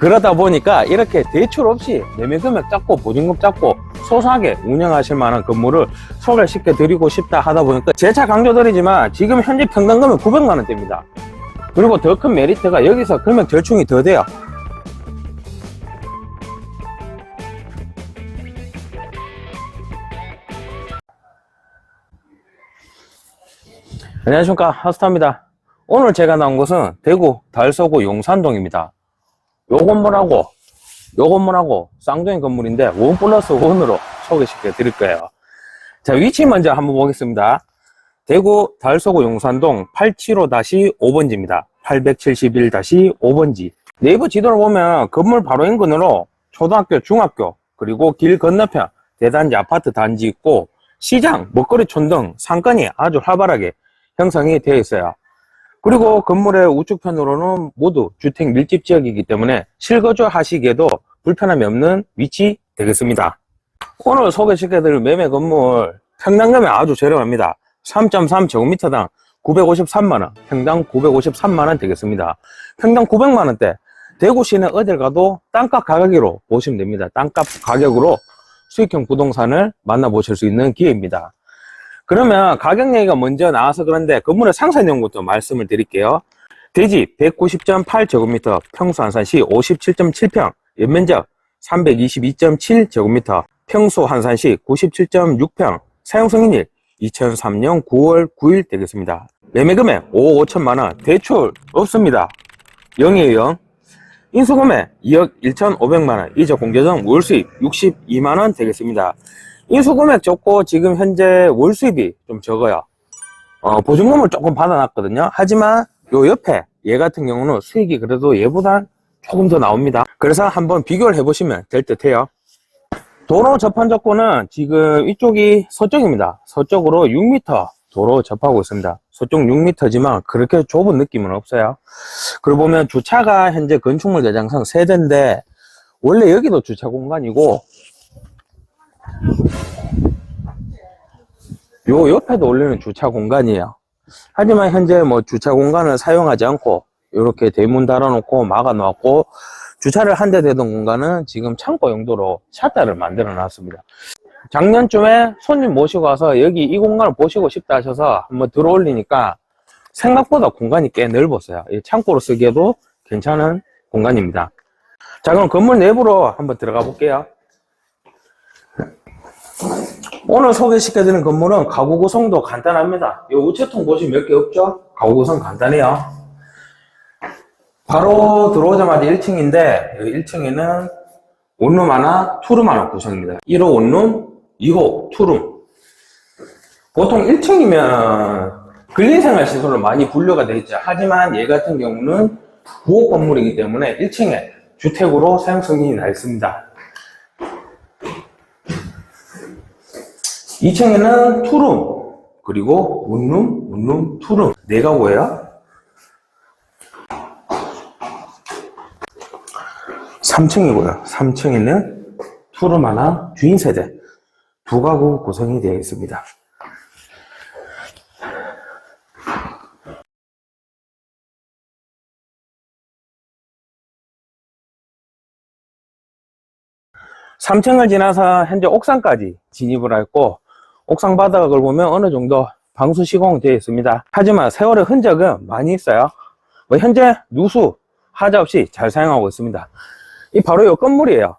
그러다 보니까 이렇게 대출 없이 매매 금액 작고 보증금 작고 소소하게 운영하실 만한 건물을 소개시켜 드리고 싶다 하다 보니까 재차 강조드리지만 지금 현재 평당금은 900만 원대입니다. 그리고 더 큰 메리트가 여기서 금액 절충이 더 돼요. 안녕하십니까 하스타입니다. 오늘 제가 나온 곳은 대구 달서구 용산동입니다. 요 건물하고 요 건물하고 쌍둥이 건물인데 원 플러스 원으로 소개시켜 드릴 거예요. 자 위치 먼저 한번 보겠습니다. 대구 달서구 용산동 875-5번지입니다. 871-5번지. 네이버 지도를 보면 건물 바로 인근으로 초등학교, 중학교, 그리고 길 건너편 대단지 아파트 단지 있고 시장, 먹거리 촌 등 상권이 아주 활발하게 형성이 되어 있어요. 그리고 건물의 우측편으로는 모두 주택 밀집 지역이기 때문에 실거주 하시기에도 불편함이 없는 위치 되겠습니다. 오늘 소개시켜드릴 매매 건물 평당금이 아주 저렴합니다. 3.3제곱미터당 953만원, 평당 953만원 되겠습니다. 평당 900만원대, 대구 시내 어딜 가도 땅값 가격으로 보시면 됩니다. 땅값 가격으로 수익형 부동산을 만나보실 수 있는 기회입니다. 그러면 가격 얘기가 먼저 나와서 그런데 건물의 상세 내용부터 말씀을 드릴게요. 대지 190.8제곱미터, 평수 한산시 57.7평, 연면적 322.7제곱미터, 평수 한산시 97.6평, 사용승인일 2003년 9월 9일 되겠습니다. 매매금액 5억 5천만원, 대출 없습니다. 0이에요 0. 인수금액 2억 1,500만원, 이자 공제점 월수입 62만원 되겠습니다. 인수금액 적고 지금 현재 월 수입이 좀 적어요. 어, 보증금을 조금 받아놨거든요. 하지만 요 옆에 얘 같은 경우는 수익이 그래도 얘보단 조금 더 나옵니다. 그래서 한번 비교를 해보시면 될 듯 해요. 도로 접한 조건은 지금 이쪽이 서쪽입니다. 서쪽으로 6m 도로 접하고 있습니다. 서쪽 6m지만 그렇게 좁은 느낌은 없어요. 그리고 보면 주차가 현재 건축물 대장상 세대인데 원래 여기도 주차 공간이고 요 옆에도 원래는 주차 공간이에요. 하지만 현재 뭐 주차 공간을 사용하지 않고 이렇게 대문 달아놓고 막아놓았고 주차를 한 대 되던 공간은 지금 창고 용도로 샷다를 만들어 놨습니다. 작년쯤에 손님 모시고 와서 여기 이 공간을 보시고 싶다 하셔서 한번 들어 올리니까 생각보다 공간이 꽤 넓었어요. 이 창고로 쓰기에도 괜찮은 공간입니다. 자, 그럼 건물 내부로 한번 들어가 볼게요. 오늘 소개시켜드리는 건물은 가구 구성도 간단합니다. 이 우체통 보시면 몇 개 없죠? 가구 구성 간단해요. 바로 들어오자마자 1층인데 여기 1층에는 원룸 하나, 투룸 하나 구성입니다. 1호 원룸, 2호 투룸. 보통 1층이면 근린생활시설로 많이 분류가 되어 있죠. 하지만 얘 같은 경우는 부엌 건물이기 때문에 1층에 주택으로 사용 승인이 나 있습니다. 2층에는 투룸, 그리고 원룸, 원룸, 투룸. 네 가구예요. 3층이고요. 3층에는 투룸 하나, 주인 세대 두 가구 구성이 되어 있습니다. 삼층을 지나서 현재 옥상까지 진입을 했고 옥상 바닥을 보면 어느 정도 방수 시공되어 있습니다. 하지만 세월의 흔적은 많이 있어요. 뭐 현재 누수 하자 없이 잘 사용하고 있습니다. 이 바로 이 건물이에요.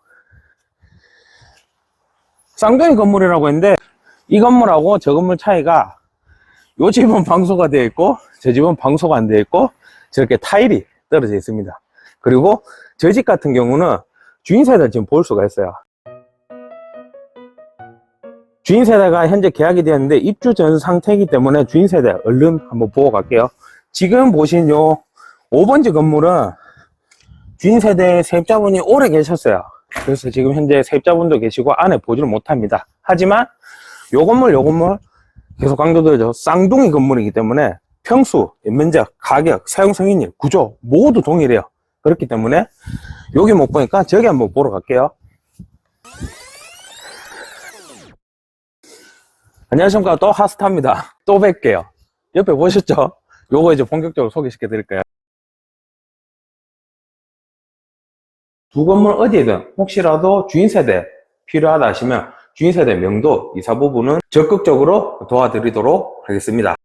쌍둥이 건물이라고 했는데 이 건물하고 저 건물 차이가 요 집은 방수가 되어 있고 저 집은 방수가 안 되어 있고 저렇게 타일이 떨어져 있습니다. 그리고 저 집 같은 경우는 주인 세대를 지금 볼 수가 있어요. 주인 세대가 현재 계약이 되었는데 입주 전 상태이기 때문에 주인 세대 얼른 한번 보고 갈게요. 지금 보신 요 5번지 건물은 주인 세대 세입자분이 오래 계셨어요. 그래서 지금 현재 세입자분도 계시고 안에 보지를 못합니다. 하지만 요 건물, 요 건물 계속 강조드리죠. 쌍둥이 건물이기 때문에 평수, 면적, 가격, 사용 승인일, 구조 모두 동일해요. 그렇기 때문에 여기 못 보니까 저기 한번 보러 갈게요. 안녕하십니까. 또 하스타입니다. 또 뵐게요. 옆에 보셨죠? 요거 이제 본격적으로 소개시켜 드릴게요. 두 건물 어디에든 혹시라도 주인세대 필요하다 하시면 주인세대 명도 이사 부분은 적극적으로 도와드리도록 하겠습니다.